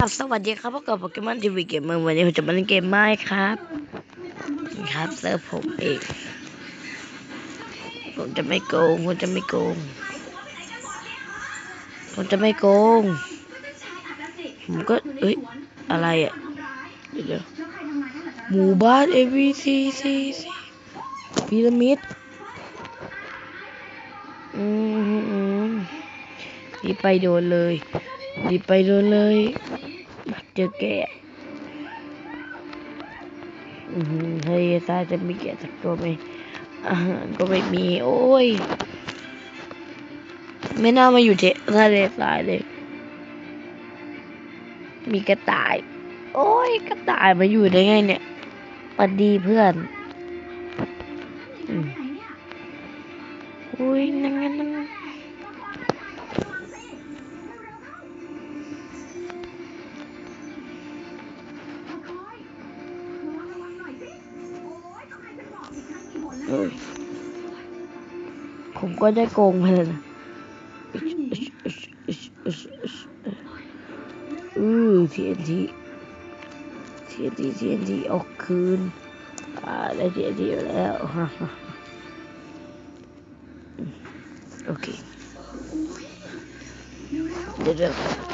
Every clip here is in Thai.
ครับสวัสดีครับพบกับโปเกมอนทีวีเกมเมอร์วันนี้ผมจะมาเล่นเกมไม้ครับครับเซิร์ฟผมเองผมจะไม่โกงผมจะไม่โกงผมจะไม่โกงผมก็เอ้ยอะไรอะเดี๋ยวหมู่บ้าน A B C C C พีระมิดอืมอืมรีบไปโดนเลย รีบไปโดนเลยเจอแกะอือหือเฮ้ยตาจะมีแกะสักตัวไหมอาหารก็ไม่มี โอ้ย ไม่น่ามาอยู่เททะเลทรายเลย มีกระต่าย โอ้ย กระต่ายมาอยู่ได้ไงเนี่ยสวัสดีเพื่อนอือุ้ยนั่งนั่ง ผมก็ได้โกงไปเลยนะอือ TNT TNT TNT เอาคืน อ่า ได้ TNT อยู่แล้วฮ่าฮ่าโอเคเดี๋ยว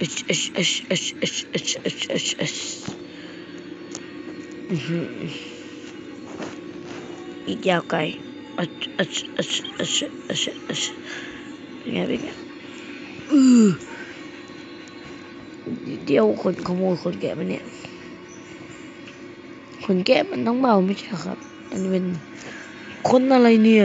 อีกยาวไกลอัดอัดอัดอัดอัดอัดเป็นไงเป็นไงอือเดี๋ยวคนขโมยคนแก่มันเนี่ย คนแก่มันต้องเบาไม่ใช่ครับ อันเป็นคนอะไรเนี่ย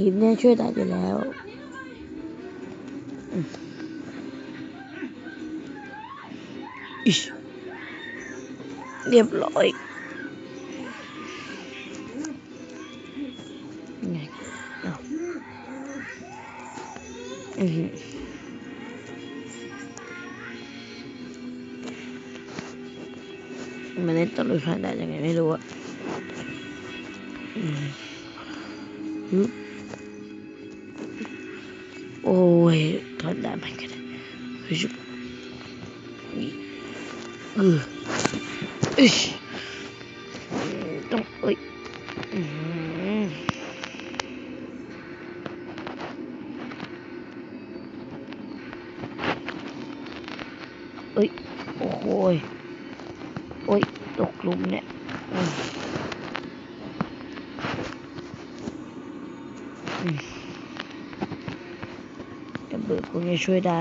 ทีมเนี้ช่วยได้อยู่แล้วเรียบร้อยไงเอาอือมันเล่นตลุยผ่านได้ยังไงไม่รู้อะอืม وهي تقعد لعبة كده هجوم ايش Ui, ôi Ui, đục luôn nè Ui. Mm. เบิดคงจะช่วยได้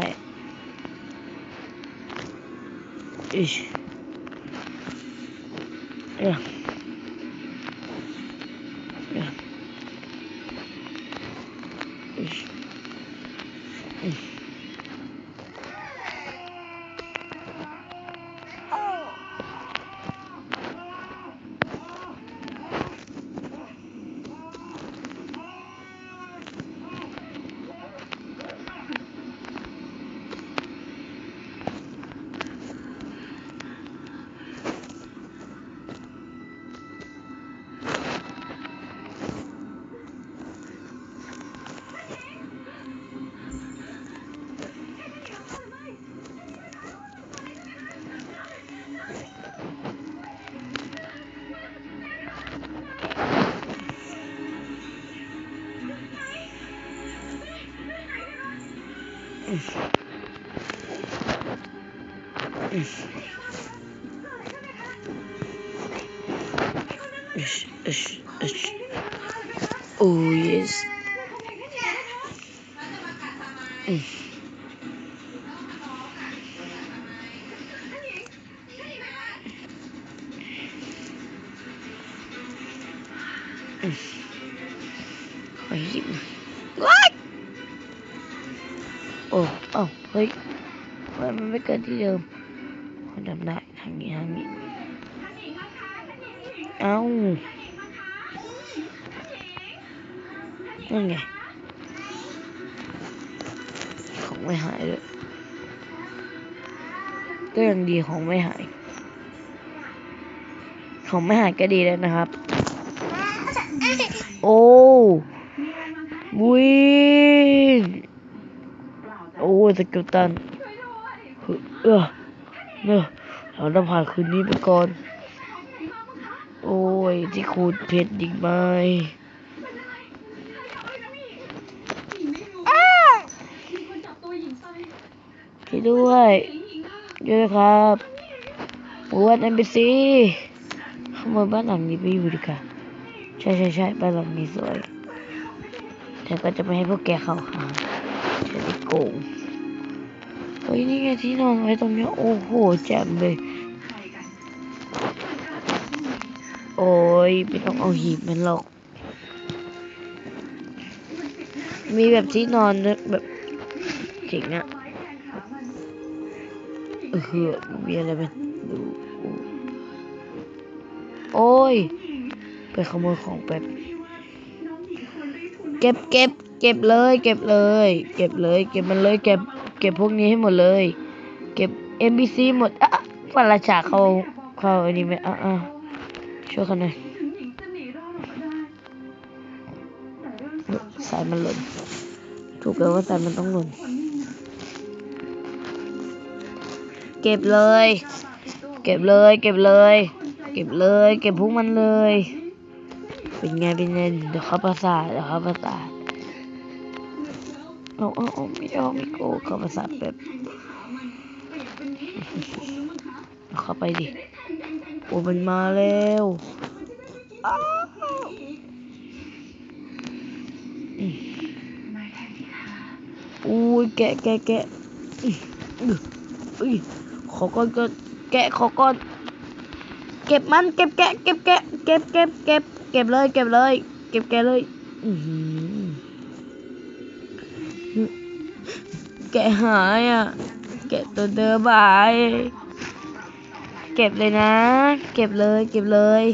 อิชอะ อืมอิชอิช โอ้เอ้าเฮ้ยทำไมมันไม่เกิดที่เดิมมันทำได้ทางนี้ทางนี้เอ้านั่นไงของไม่หายเลยก็ยังดีของไม่หาย ของไม่หายก็ดีแล้วนะครับ โอ้วิ อ้สกิลตันเออเนอะเราต้องผ่านคืนนี้ไปก่อน โอ้ย ที่ขูดเผ็ดอีกไหมพี่ด้วยด้วยครับหมู่บ้านเอ็มบีซีขโมยบ้านหลังนี้ไปอยู่ดีกว่าใช่ใช่ใช่บ้านหลังนี้สวยแต่ก็จะไม่ให้พวกแกเข้าหาจะ โกงเฮ้ยนี่ไงที่นอนไว้ตรงเนี้ยโอ้โหแจ่มเลย โอ้ยไม่ต้องเอาหีบมันหรอก มีแบบที่นอนแบบเจ๋งอะเออมีอะไรไหมดูโอ้ย ไปขโมยของแบบ เก็บเก็บ เก็บเลย เก็บเลย เก็บเลย เก็บมันเลย เก็บ เก็บพวกนี้ให้หมดเลย เก็บ NPC หมดอะฟันราชาเขาเขาอันนี้ไหมอะอะช่วยกันหน่อยสายมันหล่น ถูกแล้วว่าสายมันต้องหล่น เก็บเลย เก็บเลย เก็บเลย เก็บเลย เก็บพวกมันเลย เป็นไง เป็นไง เดี๋ยวเขาประสาทเดี๋ยวเขาประสาท เอาเอาเอาไม่เอาไม่โกเข้าประสาทแบบเข้าไปดิ โอ้มันมาแล้วอุ้ยแกะแกะแกะอุ้ยขอก่อนก่อนแกะขอก่อน เก็บมันเก็บแกะเก็บแกะเก็บเก็บเก็บเก็บเลยเก็บเลย เก็บแกะเลย อือ กะหายอะ แกะตัวเดิมหายเก็บเลยนะ เก็บเลยเก็บเลย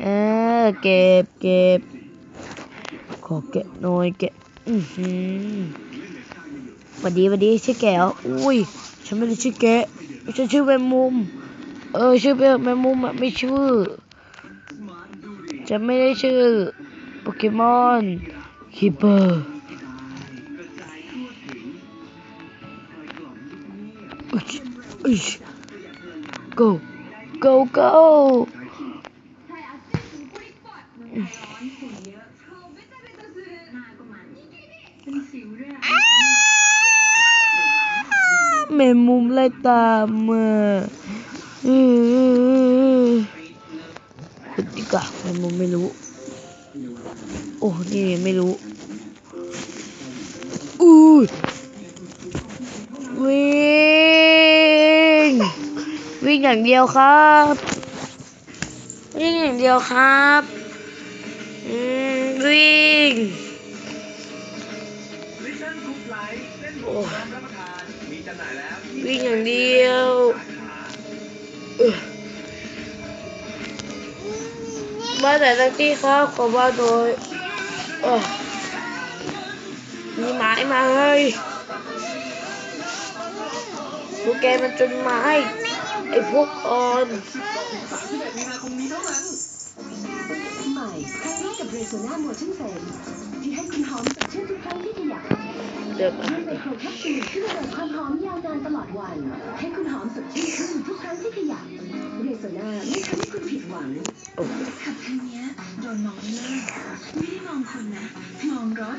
เออเก็บเก็บขอแกะหน่อยแกะอือหือวันดีวันดีชื่อแกะออุ้ยฉันไม่ได้ชื่อแกะฉันชื่อแมงมุม เออชื่อแมงมุมอะไม่ชื่อจะไม่ได้ชื่อโปเกมอนคิปเปอร์ go go go แมงมุมไล่ตามมาอือขุดดีกว่าแมงมุมไม่รู้ โอ้ นี่ไม่รู้อู้วิ่ ง วิ่งอย่างเดียวครับ วิ่งอย่างเดียวครับวิ่งวิ่งอย่างเดียวมาแต่ตะกี้ครับขอบ้าโดยนี่หมายมาเลย พวกแกมันจนไม้ไอ้พวกอ่อน31มีนาคมนี้เท่านั้นใหม่ครั้งนี้กับเรโซนาโมชั่นเฟมที่ให้คุณหอมสดชื่นทุกครั้งที่ขยับเดินมาด้วยไมโครแคปซูลที่ระเบิดความหอมยาวนานตลอดวัน ให้คุณหอมสดชื่นขึ้นทุกครั้งที่ขยับเรโซนาไม่ทำให้คุณผิดหวังโอ้โหขับคันเนี้ยโดนมองเลิกไม่ได้มองคนนะ มองรถ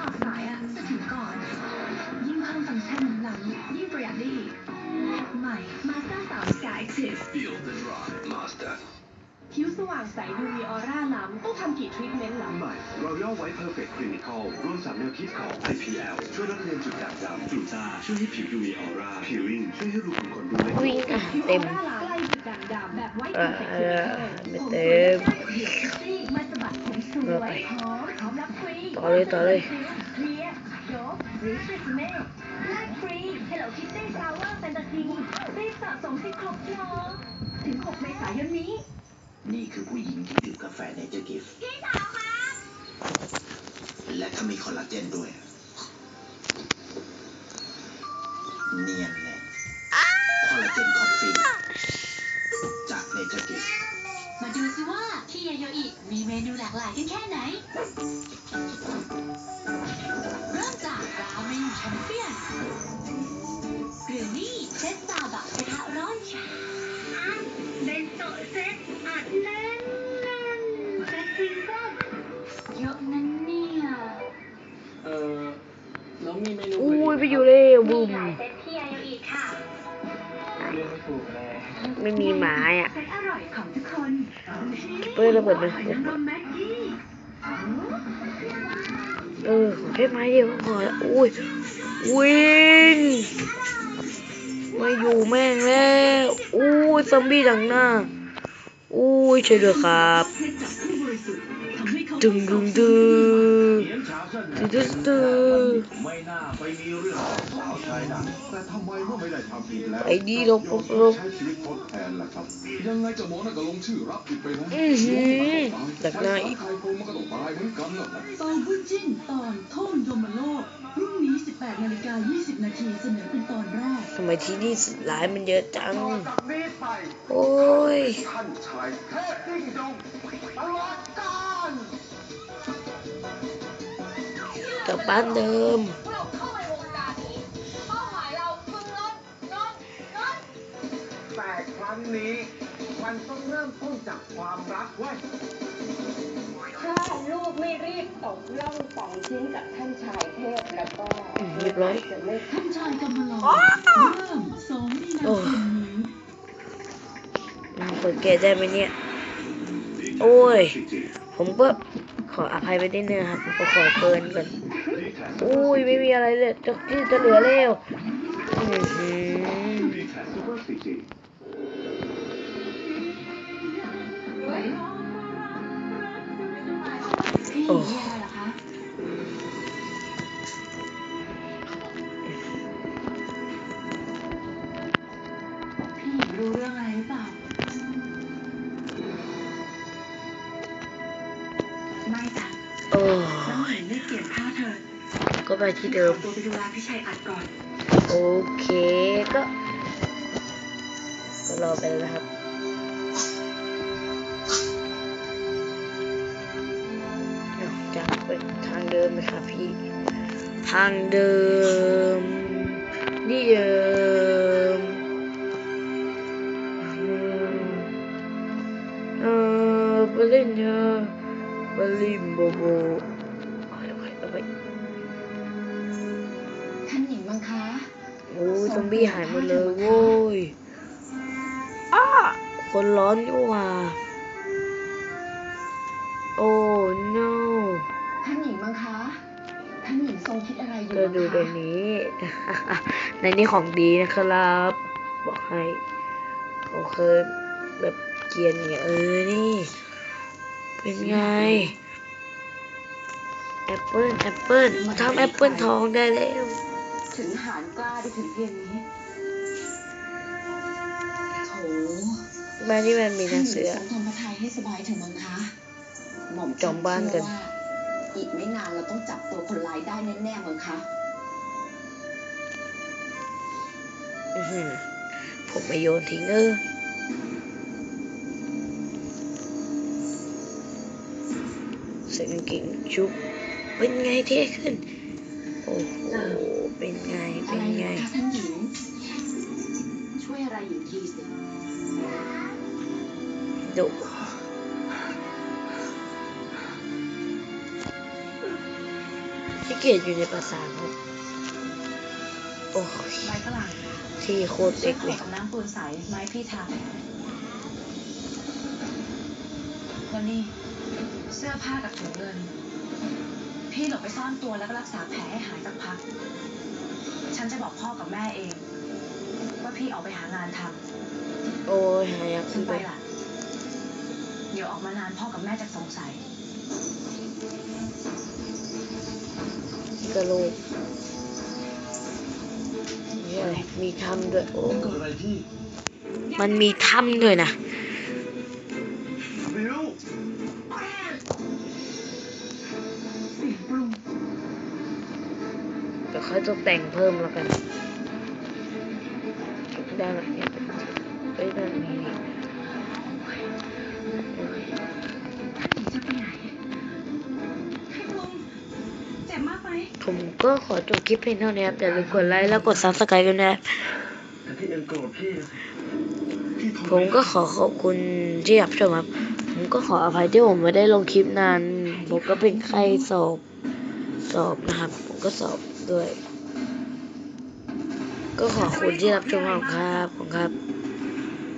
ออกสายอะจะถึงก่อนยิ่งังยิ่งประหยัดได้อีใหม่ Mazda 3 Sky Active Feel the drive สเตอร์ผิวสว่างใสดูมีออร่าล้ำต้องทำกี่ทรีทเมนต์หลังใหม่รอย่อไว้ Perfect Clinical ร่วมสามแนวคิดของ IPL ช่วยลดเลือนจุดด่างดำฟิลซ่าช่วยให้ผิวดูมีออร่าผิวลิ่งช่วยให้รูขุมขนดูเล็กวิ่งเต็มเต็มต่อเลยต่อเลย Hello Kitty Flower Fantasy รีบสะสมให้ครบเนาะถึง 6 เมษายนนี้ นี่คือผู้หญิงที่ดื่มกาแฟในเจอร์กิฟต์พี่สาวคะและถ้ามีคอลลาเจนด้วย ไม่มีหมาอะเซ็ตอร่อยของทุกคนเปิดระเบิดมันหอยนเออแค่ไม้เดียวก็พอละอุ้ยวิ่งม่อยู่แม่งแล้วอุ้ยซอมบี้ดังหน้าอุ้ยช่วยด้วยครับ ดึงดึงดึง เขียนฉาเส้นดึงดึงดึงไม่น่าไปมีเรื่องกับสาวชายดังแต่ทำไมเมื่อไม่ได้ทำผิดแล้วไอ้ดีลบลบลบใช้ชีวิตทดแทนล่ะครับยังไงจะมอนก็ลงชื่อรับผิดไปนะอือหือดักหน้าอีกใครโกงมันก็ต้องตายเหมือนกันนั่นแหละตอนวุ่นจิ้นตอนท่งยมโลกพรุ่งนี้ 18นาฬิกา20นาทีเสนอเป็นตอนแรกทำไมที่นี่ร้ายมันเยอะจังต่อจากนี้ไปโอ้ย ลอดกาลกลับบ้านเดิมเราเข้าไปวงการนี้เป้าหมายเราคือเงินเงินเงินแต่ครั้งนี้มันต้องเริ่มต้นจากความรักเว้ยถ้าลูกไม่รีบตกล่องสองชิ้นกับท่านชายเทพแล้วก็อืมเรียบร้อย จะไม่ท่านชายกำมะลอเริ่ม2มีนาคมนี้อืมเปิดเกตได้ไหมเนี่ย โอ้ย ผมก็ขออภัยไปนิดนึงครับผมก็ขอเกินก่อน อุ้ยไม่มีอะไรเลยจะที่จะเหลือแล้วอื้อหือดีแท็กซูเปอร์ซีจีพี่โอ้ ที่เดิมตัวไปดูแลพี่ชัยอัดก่อน โอเคก็ ก็รอไปแล้วนะครับเอาจากไปทางเดิมเลยครับพี่ ทางเดิม นี่เดิมอืมเออไปเล่นเนอะไปลิมโบโบ ยซอมบี้หายหมดเลยโว้ยอ้าคนร้อนนี่หว่าโอ้ no ท่านหญิงบังคะท่านหญิงทรงคิดอะไรอยู่ก็บังดูในคะนี้ ในนี้ของดีนะครับ บอกให้เขาเคยแบบเกรียนไงเออนี่ เป็นไงแอปเปิลแอปเปิลทำแอปเปิลทองได้แล้ว ถึงหารกล้าได้ถึงเพียงนี้โถบ้านที่มันมีหนังสือทรงทำพระทัยให้สบายเถึงมังคะหม่อมจองบ้านกัน เชื่อว่าอีกไม่นานเราต้องจับตัวคนร้ายได้แน่ๆมังคะอื้อหือผมไปโยนทิ้งเออใส่กางเกงชุบเป็นไงเท่ขึ้น โอ้โห เป็นไงอะเป็นไรไงนะคะท่านหญิง ช่วยอะไรหญิงทีสิดุที่เกตอยู่ในปราสาทครับโอ้ยใบฝรั่งที่โคตรช่วเล็ยกขเลอย กับน้ำปูนใสไม้พี่ทาแล้วนี่เสื้อผ้ากับถุงเงิน พี่หลบไปซ่อนตัวแล้วก็รักษาแผลให้หายสักพัก ฉันจะบอกพ่อกับแม่เอง ว่าพี่ออกไปหางานทำโอ้ยหายากฉัขึ้นนไปไปละเดี๋ยวออกมานานพ่อกับแม่จะสงสัยกระโหลกนี่อะไรมีถ้ำด้วยโอ้เกิดอะไรพี่มันมีถ้ำด้วยนะ ตกแต่งเพิ่มแล้วกันด้านหลังนี้เอ้ยด้านนี้นี่จะไปไหนให้ลุงเจ็บมากไหมผมก็ขอจบคลิปเพียงเท่านี้ครับอย่าลืมกดไลค์แล้วกดซับสไครต์กันนะครับที่เอ็มกรธพี่ผมก็ขอขอบคุณที่รับชมครับ ผมก็ขออภัยที่ผมไม่ได้ลงคลิปนาน ผมก็เป็นไข้สอบสอบนะครับ ผมก็สอบด้วย ก็ขอบคุณที่รับชมครับ ขอบคุณครับ